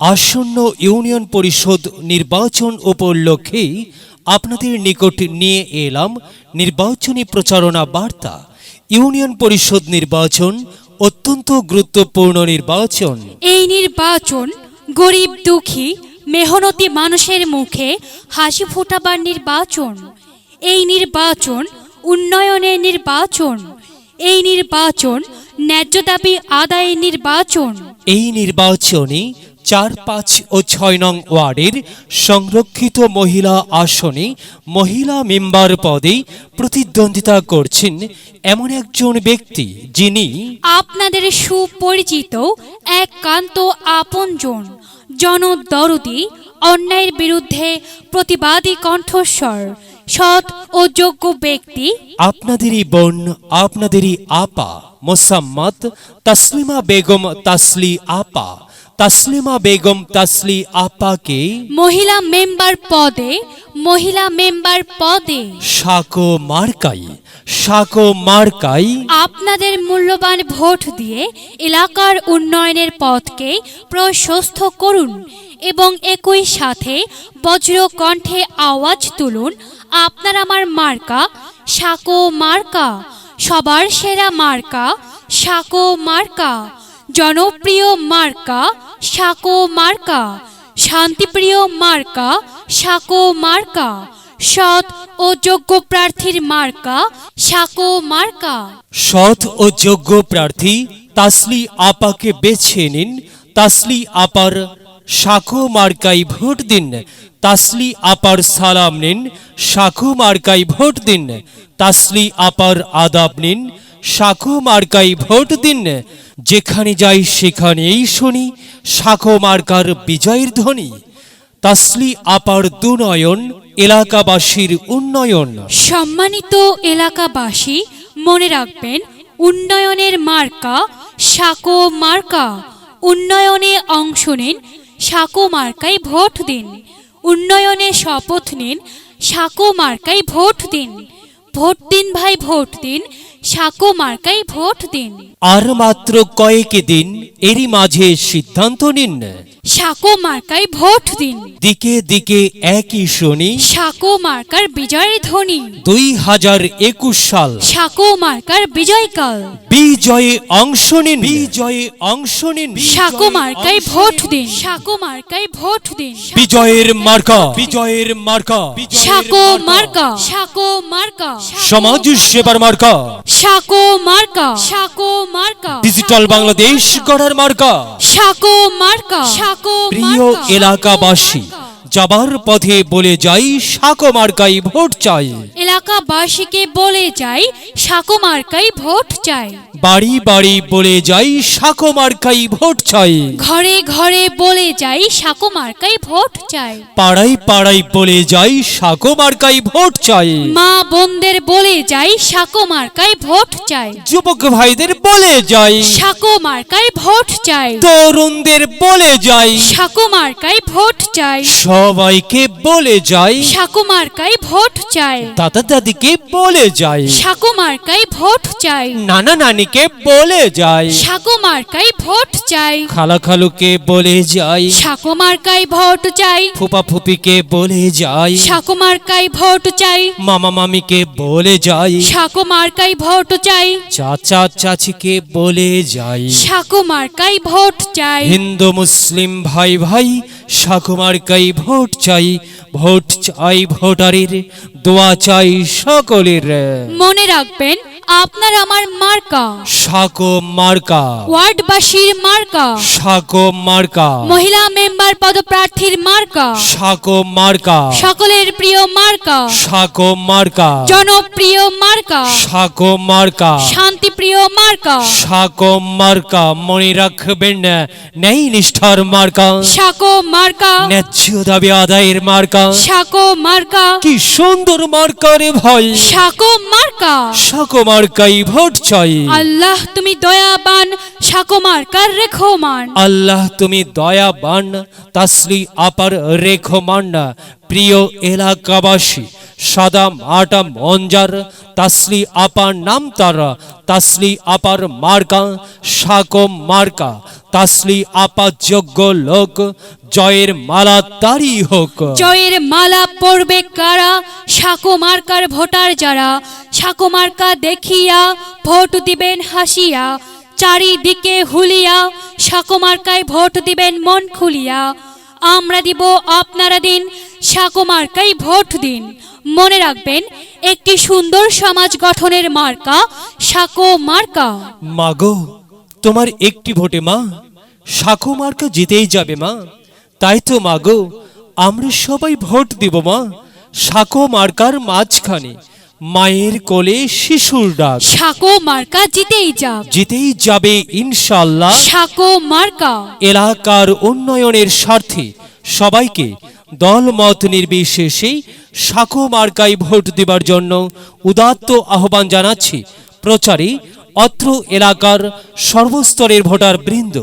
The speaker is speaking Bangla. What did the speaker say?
আসন্ন ইউনিয়ন পরিষদ নির্বাচন উপলক্ষে আপনাদের নিকট নিয়ে এলাম নির্বাচনী প্রচারণা বার্তা। ইউনিয়ন পরিষদ নির্বাচন অত্যন্ত গুরুত্বপূর্ণ নির্বাচন। এই নির্বাচন গরিব দুঃখী মেহনতি মানুষের মুখে হাসি ফোটাবার নির্বাচন। এই নির্বাচন উন্নয়নের নির্বাচন। এই নির্বাচন ন্যায্য দাবি আদায়ের নির্বাচন। এই নির্বাচনে চার পাঁচ ও ছয় নং ওয়ার্ডের সংরক্ষিত মহিলা আসনে মহিলা মেম্বার পদে প্রতিদ্বন্দ্বিতা করছেন এমন একজন ব্যক্তি যিনি আপনাদের সুপরিচিত একান্ত আপনজন জনদরদি অন্যায়ের বিরুদ্ধে প্রতিবাদী কণ্ঠস্বর সৎ ও যোগ্য ব্যক্তি। আপনাদেরই বোন আপনাদেরই আপা মোসাম্মত তাসলিমা বেগম তাসলি আপা তাসলিমা বেগম তাসলি আপাকে মহিলা মেম্বার পদে মহিলা মেম্বার পদে। সাকো মার্কাই সাকো মার্কাই। আপনাদের মূল্যবান ভোট দিয়ে এলাকার উন্নয়নের পথকে প্রশস্ত করুন এবং একই সাথে বজ্র কণ্ঠে আওয়াজ তুলুন আপনার আমার মার্কা সাকো মার্কা সবার সেরা মার্কা সাকো মার্কা। জনপ্রিয় মার্কা সাকো মার্কা, শান্তিপ্রিয় মার্কা সাকো মার্কা, সৎ ও যোগ্য প্রার্থীর মার্কা সাকো মার্কা। সৎ ও যোগ্য প্রার্থী তাসলি আপাকে বেছে নিন। তাসলি আপার শাখো মার্কাই ভোট দিন। তাসলি আপার সালাম নিন। শাখো মার্কাই ভোট দিন। তাসলি আপার আদাব নিন। শাখো মার্কাই ভোট দিন। যেখানে যাই সেখানেই শুনি শাখো মার্কার বিজয়ের ধ্বনি। তাসলি আপার দুনয়ন, এলাকাবাসীর উন্নয়ন। সম্মানিত এলাকাবাসী, মনে রাখবেন, উন্নয়নের মার্কা সাকো মার্কা। উন্নয়নে অংশ নিন, সাকো মার্কায় ভোট দিন। উন্নয়নে শপথ নিন, সাকো মার্কায় ভোট দিন। ভোট দিন ভাই, ভোট দিন, সাকো মার্কায় ভোট দিন। আর মাত্র কয়েক দিন এরই মাঝে সিদ্ধান্ত নিন। সাকো মার্কায় ভোট দিন। দিকে দিকে একই শুনি। সাকো মার্কার বিজয়ের ধ্বনি। দুই হাজার একুশ সাল। সাকো মার্কার বিজয়কাল বিজয়ে অংশ নিন। বিজয়ে অংশ নিন। সাকো মার্কায় ভোট দিন। সাকো মার্কায় ভোট দিন। বিজয়ের মার্কা। বিজয়ের মার্কা। সাকো মার্কা। সাকো মার্কা। সমাজ সেবার মার্কা। সাকো মার্কা। সাকো মার্কা। ডিজিটাল বাংলাদেশ গড়ার মার্কা। সাকো মার্কা। সাকো প্রিয় এলাকাবাসী যাবার পথে বলে যাই সাকো মার্কাই ভোট চাই। এলাকাবাসীকে বলে যাই সাকো মার্কাই ভোট চাই। বাড়ি বাড়ি বলে যাই সাকো মার্কাই ভোট চাই। ঘরে ঘরে বলে যাই সাকো মার্কাই ভোট চাই। পাড়াই পাড়াই বলে যাই সাকো মার্কাই ভোট চাই। মা বোনদের বলে যাই সাকো মার্কাই ভোট চাই। যুবক ভাইদের বলে যাই সাকো মার্কাই ভোট চাই। তরুণদের বলে যাই। সাকো মার্কাই ভোট চাই। সবাইকে বলে যাই। সাকো মার্কাই ভোট চাই। দাদা দাদিকে বলে যাই। সাকো মার্কাই ভোট চাই। নানা নানিকে বলে যাই। শাকুমার্কাই ভোট চাই। খালা খালুকে বলে যাই। সাকো মার্কাই ভোট চাই। ফুপা ফুপিকে বলে যাই। সাকো মার্কাই ভোট চাই। মামা মামিকে বলে যাই। সাকো মার্কাই ভোট চাই। চাচা চাচিকে বলে যাই। শাকুমার্কাই ভোট চাই। হিন্দু মুসলিম ভাই ভাই সাকুমার্কাই ভোট চাই ভোট চাই ভোটারের দোয়া চাই সকলের। মনে রাখবেন আপনার আমার মার্কা। সাকো মার্কা। ওয়ার্ডবাসীর মার্কা। সাকো মার্কা। মহিলা মেম্বার পদপ্রার্থীর মার্কা। সাকো মার্কা। সকলের প্রিয় মার্কা। সাকো মার্কা। জনপ্রিয় মার্কা। সাকো মার্কা। শান্তিপ্রিয় মার্কা। সাকো মার্কা। মনে রাখবেন নেই নিষ্ঠার মার্কা। সাকো মার্কা ন্যায্য দাবি আদায়ের মার্কা। সাকো মার্কা। কি সুন্দর মার্কা রে ভাই সাকো মার্কা। সাকো মার্কাই ভোট চাই। আল্লাহ তুমি দয়াবান। সাকো মার্কার রেখোমান। আল্লাহ তুমি দয়াবান। তাসলি আপার রেখমান। প্রিয় এলাকাবাসী সাদা আটা মঞ্জার, তাসলি আপার নাম তার, তাসলি আপার মার্কা, সাকো মার্কা, তাসলি আপা যোগ্য লোক, জয়ের মালা তারি হোক। জয়ের মালা পড়বে কারা? সাকো মার্কার ভোটার যারা, সাকো মার্কা দেখিয়া ভোট দিবেন হাসিয়া, চারিদিকে হুলিয়া, সাকো মার্কায় ভোট দিবেন মন খুলিয়া। আমরা দিব আপনারা দিন সাকো মার্কায় ভোট দিন। মনে রাখবেন একটি সুন্দর সমাজ গঠনের মার্কা সাকো মার্কা মাগো তোমার একটি ভোটে মা সাকো মার্কা জিতেই যাবে মা। তাই তো মাগো আমরা সবাই ভোট দিব মা সাকো মার্কার মাঝখানে মায়ের কোলে শিশুর ডাক। সাকো মার্কা জিতেই যাক। জিতেই যাবে ইনশাল্লাহ সাকো মার্কা এলাকার উন্নয়নের স্বার্থে সবাইকে দলমত নির্বিশেষে সাঁকো মার্কায় ভোট দেবার জন্য উদাত্ত আহ্বান জানাচ্ছি প্রচারে অত্র এলাকার সর্বস্তরের ভোটার বৃন্দ।